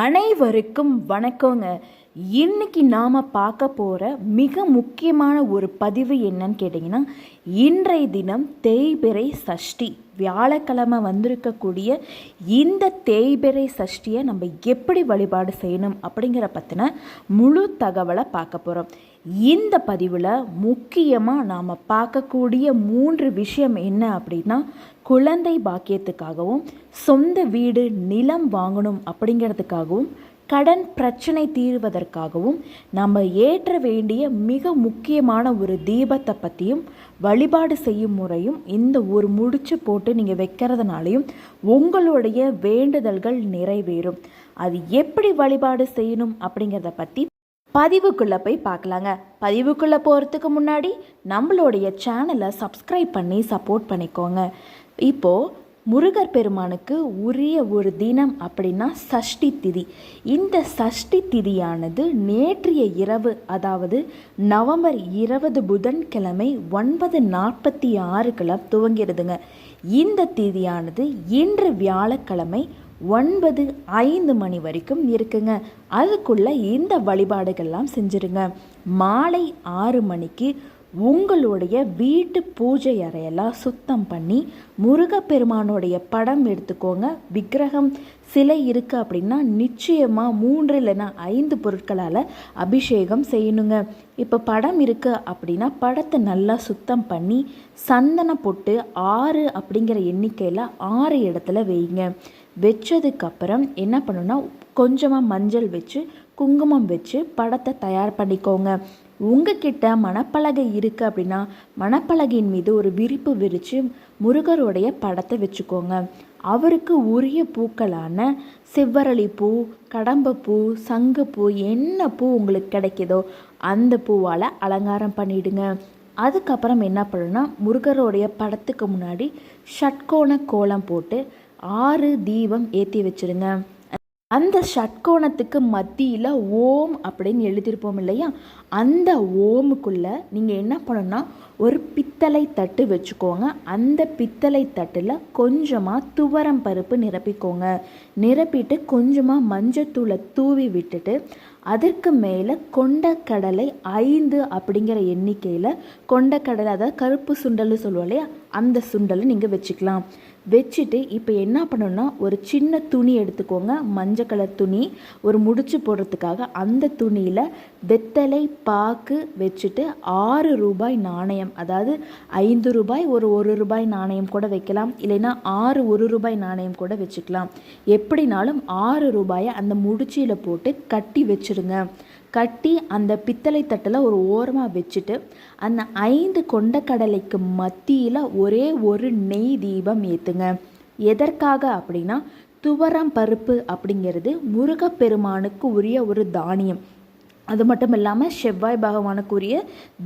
அனைவருக்கும் வணக்கங்க. இன்னைக்கு நாம் பார்க்க போகிற மிக முக்கியமான ஒரு பதிவு என்னன்னு கேட்டிங்கன்னா இன்றைய தினம் தேய்பிறை சஷ்டி. வியாழக்கிழமை வந்திருக்கக்கூடிய இந்த தேய்பிறை சஷ்டியை நம்ம எப்படி வழிபாடு செய்யணும் அப்படிங்கிற பற்றின முழு தகவலை பார்க்க போகிறோம் இந்த பதிவில் முக்கியமாக நாம் பார்க்கக்கூடிய மூன்று விஷயம் என்ன அப்படின்னா குழந்தை பாக்கியத்துக்காகவும் சொந்த வீடு நிலம் வாங்கணும் அப்படிங்கிறதுக்காகவும் கடன் பிரச்சனை தீர்வதற்காகவும் நம்ம ஏற்ற வேண்டிய மிக முக்கியமான ஒரு தீபத்தை பற்றியும் வழிபாடு செய்யும் முறையும் இந்த ஒரு முடிச்சு போட்டு நீங்கள் வைக்கிறதுனாலையும் உங்களுடைய வேண்டுதல்கள் நிறைவேறும். அது எப்படி வழிபாடு செய்யணும் அப்படிங்கிறத பற்றி பதிவுக்குள்ளே போய் பார்க்கலாங்க. பதிவுக்குள்ளே போகிறதுக்கு முன்னாடி நம்மளுடைய சேனலை சப்ஸ்கிரைப் பண்ணி சப்போர்ட் பண்ணிக்கோங்க. இப்போது முருகர் பெருமானுக்கு உரிய ஒரு தினம் அப்படின்னா சஷ்டி திதி. இந்த சஷ்டி திதியானது நேற்றைய இரவு அதாவது நவம்பர் இருபது புதன்கிழமை ஒன்பது நாற்பத்தி ஆறுக்குள்ள துவங்கிறதுங்க. இந்த திதியானது இன்று வியாழக்கிழமை ஒன்பது ஐந்து மணி வரைக்கும் இருக்குங்க. அதுக்குள்ளே இந்த வழிபாடுகள்லாம் செஞ்சுருங்க. மாலை ஆறு மணிக்கு உங்களுடைய வீட்டு பூஜை அறையெல்லாம் சுத்தம் பண்ணி முருகப்பெருமானுடைய படம் எடுத்துக்கோங்க. விக்கிரகம் சிலை இருக்குது அப்படின்னா நிச்சயமாக மூன்று இல்லைன்னா ஐந்து பொருட்களால் அபிஷேகம் செய்யணுங்க. இப்போ படம் இருக்குது அப்படின்னா படத்தை நல்லா சுத்தம் பண்ணி சந்தன பொட்டு ஆறு அப்படிங்கிற எண்ணிக்கையில் ஆறு இடத்துல வைங்க. வச்சதுக்கப்புறம் என்ன பண்ணணும்னா கொஞ்சமாக மஞ்சள் வச்சு குங்குமம் வச்சு படத்தை தயார் பண்ணிக்கோங்க. உங்ககிட்ட மணப்பலகை இருக்குது அப்படின்னா மணப்பலகையின் மீது ஒரு விரிப்பு விரித்து முருகருடைய படத்தை வச்சுக்கோங்க. அவருக்கு உரிய பூக்களான செவ்வரளி பூ கடம்பப்பூ சங்குப்பூ என்ன பூ உங்களுக்கு கிடைக்குதோ அந்த பூவால் அலங்காரம் பண்ணிடுங்க. அதுக்கப்புறம் என்ன பண்ணணும்னா முருகருடைய படத்துக்கு முன்னாடி ஷட்கோண கோலம் போட்டு ஆறு தீபம் ஏற்றி வச்சுருங்க. அந்த ஷட்கோணத்துக்கு மத்தியில் ஓம் அப்படின்னு எழுதியிருப்போம் இல்லையா? அந்த ஓமுக்குள்ளே நீங்கள் என்ன பண்ணணும்னா ஒரு பித்தளை தட்டு வச்சுக்கோங்க. அந்த பித்தளை தட்டில் கொஞ்சமாக துவரம் பருப்பு நிரப்பிக்கோங்க. நிரப்பிட்டு கொஞ்சமாக மஞ்சத்தூளை தூவி விட்டுட்டு அதற்கு மேலே கொண்டக்கடலை ஐந்து அப்படிங்கிற எண்ணிக்கையில் கொண்டக்கடலை அதாவது கருப்பு சுண்டல் சொல்லுவோம் இல்லையா? அந்த சுண்டலை நீங்கள் வச்சுக்கலாம். வச்சுட்டு இப்போ என்ன பண்ணணும்னா ஒரு சின்ன துணி எடுத்துக்கோங்க. மஞ்சள் கலர் துணி. ஒரு முடிச்சு போடுறதுக்காக அந்த துணியில் வெத்தலை பாக்கு வச்சுட்டு ஆறு ரூபாய் நாணயம் அதாவது ஐந்து ரூபாய் ஒரு ஒரு ரூபாய் நாணயம் கூட வைக்கலாம். இல்லைன்னா ஆறு ஒரு ரூபாய் நாணயம் கூட வச்சுக்கலாம். எப்படினாலும் ஆறு ரூபாயை அந்த முடிச்சியில் போட்டு கட்டி வச்சுருங்க. கட்டி அந்த பித்தளை தட்டில் ஒரு ஓரமாக வச்சுட்டு அந்த ஐந்து கொண்டக்கடலைக்கு மத்தியில் ஒரே ஒரு நெய் தீபம் ஏற்றுங்க எதற்காக அப்படின்னா துவரம் பருப்பு அப்படிங்கிறது முருகப்பெருமானுக்கு உரிய ஒரு தானியம். அது மட்டும் இல்லாமல் செவ்வாய் பகவானுக்குரிய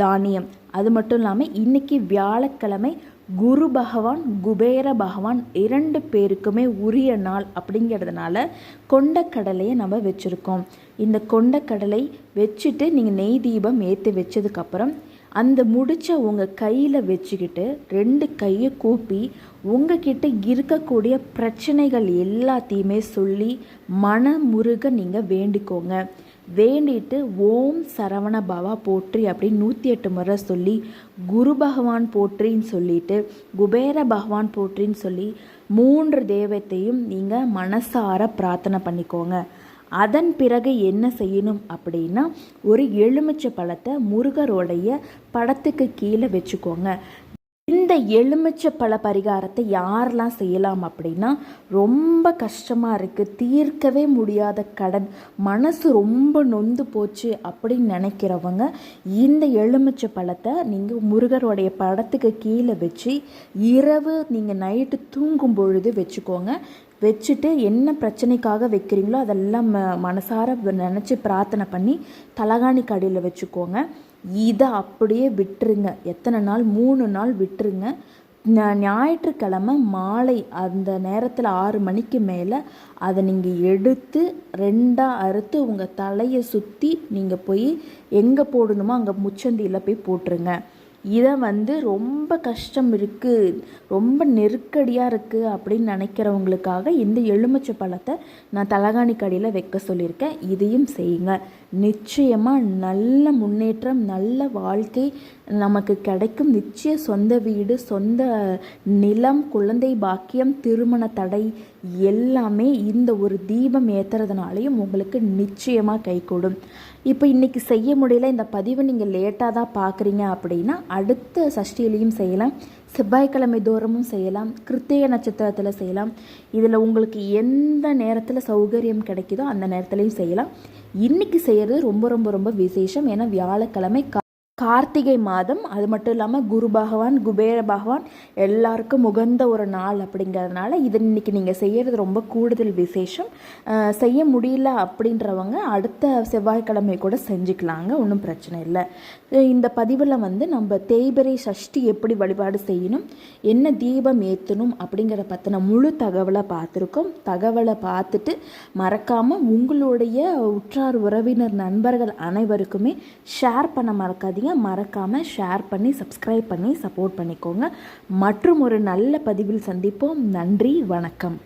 தானியம். அது மட்டும் இல்லாமல் இன்றைக்கி வியாழக்கிழமை குரு பகவான் குபேர பகவான் இரண்டு பேருக்குமே உரிய நாள் அப்படிங்கிறதுனால கொண்டக்கடலையை நம்ம வச்சுருக்கோம். இந்த கொண்டக்கடலை வச்சுட்டு நீங்கள் நெய் தீபம் ஏற்றி வச்சதுக்கப்புறம் அந்த முடிச்ச உங்கள் கையில் வச்சுக்கிட்டு ரெண்டு கையை கூப்பி உங்ககிட்ட இருக்கக்கூடிய பிரச்சனைகள் எல்லாத்தையுமே சொல்லி மனமுருக நீங்கள் வேண்டிக்கோங்க. வேண்டிட்டு ஓம் சரவண பவா போற்றி அப்படின்னு நூற்றி எட்டு முறை சொல்லி குரு பகவான் போற்றின்னு சொல்லிட்டு குபேர பகவான் போற்றின்னு சொல்லி மூன்று தெய்வத்தையும் நீங்கள் மனசார பிரார்த்தனை பண்ணிக்கோங்க. அதன் பிறகு என்ன செய்யணும் அப்படின்னா ஒரு எலுமிச்சை பழத்தை முருகருடைய படத்துக்கு கீழே வச்சுக்கோங்க. இந்த எலுமிச்சை பழ பரிகாரத்தை யாரெல்லாம் செய்யலாம் அப்படின்னா ரொம்ப கஷ்டமாக இருக்குது தீர்க்கவே முடியாத கடன். மனசு ரொம்ப நொந்து போச்சு அப்படின்னு நினைக்கிறவங்க இந்த எலுமிச்சை பழத்தை நீங்கள் முருகருடைய படத்துக்கு கீழே வச்சு இரவு நீங்கள் நைட்டு தூங்கும் பொழுது வச்சுக்கோங்க. வச்சுட்டு என்ன பிரச்சனைக்காக வைக்கிறீங்களோ அதெல்லாம் ம மனசார நினச்சி பிரார்த்தனை பண்ணி தலகாணி கடையில் வச்சுக்கோங்க. இதை அப்படியே விட்டுருங்க. எத்தனை நாள்? மூணு நாள் விட்டுருங்க. ஞாயிற்றுக்கிழமை மாலை அந்த நேரத்தில் ஆறு மணிக்கு மேலே அதை நீங்கள் எடுத்து ரெண்டாக அறுத்து உங்கள் தலையை சுற்றி நீங்கள் போய் எங்கே போடணுமோ அங்கே முச்சந்தியில் போய் போட்டுருங்க. இதை வந்து ரொம்ப கஷ்டம் இருக்குது ரொம்ப நெருக்கடியாக இருக்குது அப்படின்னு நினைக்கிறவங்களுக்காக இந்த எலுமிச்சை பழத்தை நான் தலகாணி கடையில் வைக்க சொல்லியிருக்கேன். இதையும் செய்யுங்க. நிச்சயமாக நல்ல முன்னேற்றம் நல்ல வாழ்க்கை நமக்கு கிடைக்கும். நிச்சய சொந்த வீடு சொந்த நிலம் குழந்தை பாக்கியம் திருமண தடை எல்லாமே இந்த ஒரு தீபம் ஏற்றுறதுனாலையும் உங்களுக்கு நிச்சயமாக கைகூடும். இப்போ இன்றைக்கி செய்ய முடியல இந்த பதிவை நீங்கள் லேட்டாக தான் பார்க்குறீங்க அப்படின்னா அடுத்த சஷ்டியிலையும் செய்யலாம். செவ்வாய்க்கிழமை தோறமும் செய்யலாம். கிருத்திகை நட்சத்திரத்தில் செய்யலாம். இதில் உங்களுக்கு எந்த நேரத்தில் சௌகரியம் கிடைக்குதோ அந்த நேரத்துலையும் செய்யலாம். இன்றைக்கி செய்கிறது ரொம்ப ரொம்ப ரொம்ப விசேஷம். ஏன்னா வியாழக்கிழமை கார்த்திகை மாதம் அது மட்டும் இல்லாமல் குரு பகவான் குபேர பகவான் எல்லாருக்கும் உகந்த ஒரு நாள் அப்படிங்கிறதுனால இது இன்னைக்கு நீங்கள் செய்கிறது ரொம்ப கூடுதல் விசேஷம். செய்ய முடியல அப்படின்றவங்க அடுத்த செவ்வாய்க்கிழமை கூட செஞ்சுக்கலாங்க ஒன்றும் பிரச்சனை இல்லை. இந்த பதிவில் வந்து நம்ம தேய்பிரை சஷ்டி எப்படி வழிபாடு செய்யணும் என்ன தீபம் ஏற்றணும் அப்படிங்கிற பற்றின முழு தகவலை பார்த்துருக்கோம். தகவலை பார்த்துட்டு மறக்காமல் உங்களுடைய உற்றார் உறவினர் நண்பர்கள் அனைவருக்குமே ஷேர் பண்ண மறக்காதீங்க. மறக்காமல் ஷேர் பண்ணி சப்ஸ்கிரைப் பண்ணி சப்போர்ட் பண்ணிக்கோங்க. மற்றும் ஒரு நல்ல பதிவில் சந்திப்போம். நன்றி வணக்கம்.